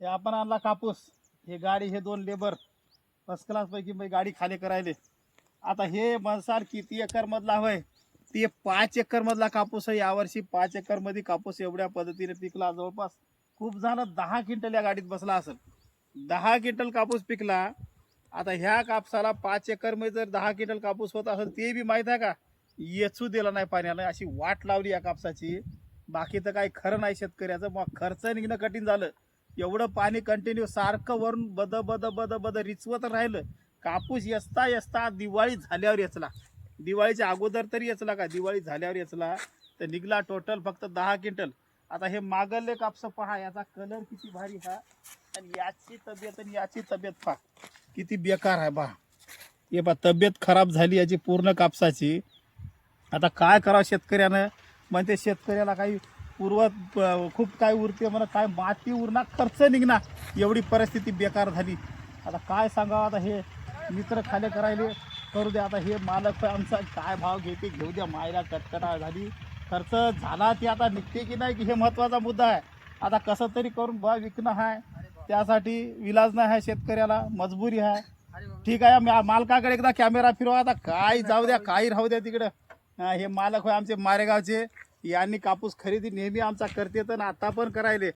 हे आपण आणला कापूस. हे गाडी हे दोन लेबर. फर्स्ट क्लासपैकी पैकी गाडी खाली करायले. आता हे म्हणसाल किती एकरमधला होय. ते पाच एकरमधला कापूस आहे. यावर्षी पाच एकरमध्ये कापूस एवढ्या पद्धतीने पिकला. जवळपास खूप झालं दहा क्विंटल या गाडीत बसला असेल. दहा क्विंटल कापूस पिकला. आता ह्या कापसाला पाच एकरमध्ये जर दहा क्विंटल कापूस होत असेल ते बी माहीत आहे का? येचू दिला नाही पाण्याला अशी वाट लावली या कापसाची. बाकी तर काही खरं नाही शेतकऱ्याचं. मग खर्च निघणं कठीण झालं. एवढं पाणी कंटिन्यू सारखं वरून बद बद बद बद रिचवत राहिलं. कापूस यचता यचता दिवाळी झाल्यावर येचला. दिवाळीच्या अगोदर तरी येचला का? दिवाळी झाल्यावर येचला. तर निघला टोटल फक्त दहा क्विंटल आता हे मागले कापसं पहा याचा कलर किती भारी हा. आणि याची तब्येत आणि याची तब्येत पहा. किती बेकार आहे बा. हे बा तब्येत खराब झाली याची पूर्ण कापसाची. आता काय करावं शेतकऱ्यानं? म्हणते शेतकऱ्याला काही उर्वत खूप काय उरते म्हणा काय माती उरणार खर्च निघणार. एवढी परिस्थिती बेकार झाली. आता काय सांगावं? आता हे मित्र खाले करायले. करू द्या आता हे मालक आमचा काय भाव घेते घेऊ द्या. मायला कटकटा झाली. खर्च झाला ते आता निघते की नाही की हे महत्त्वाचा मुद्दा आहे. आता कसं तरी करून बा विकणं आहे त्यासाठी विलाज नाही आहे शेतकऱ्याला मजबुरी आहे ठीक आहे मा- मालकाकडे एकदा कॅमेरा फिरवा. आता काय जाऊ द्या काही राहू द्या तिकडं. हे मालक होय आमचे मारेगावचे. यांनी कापूस खरेदी नेहमी आमचा करते तर आता पण करायले.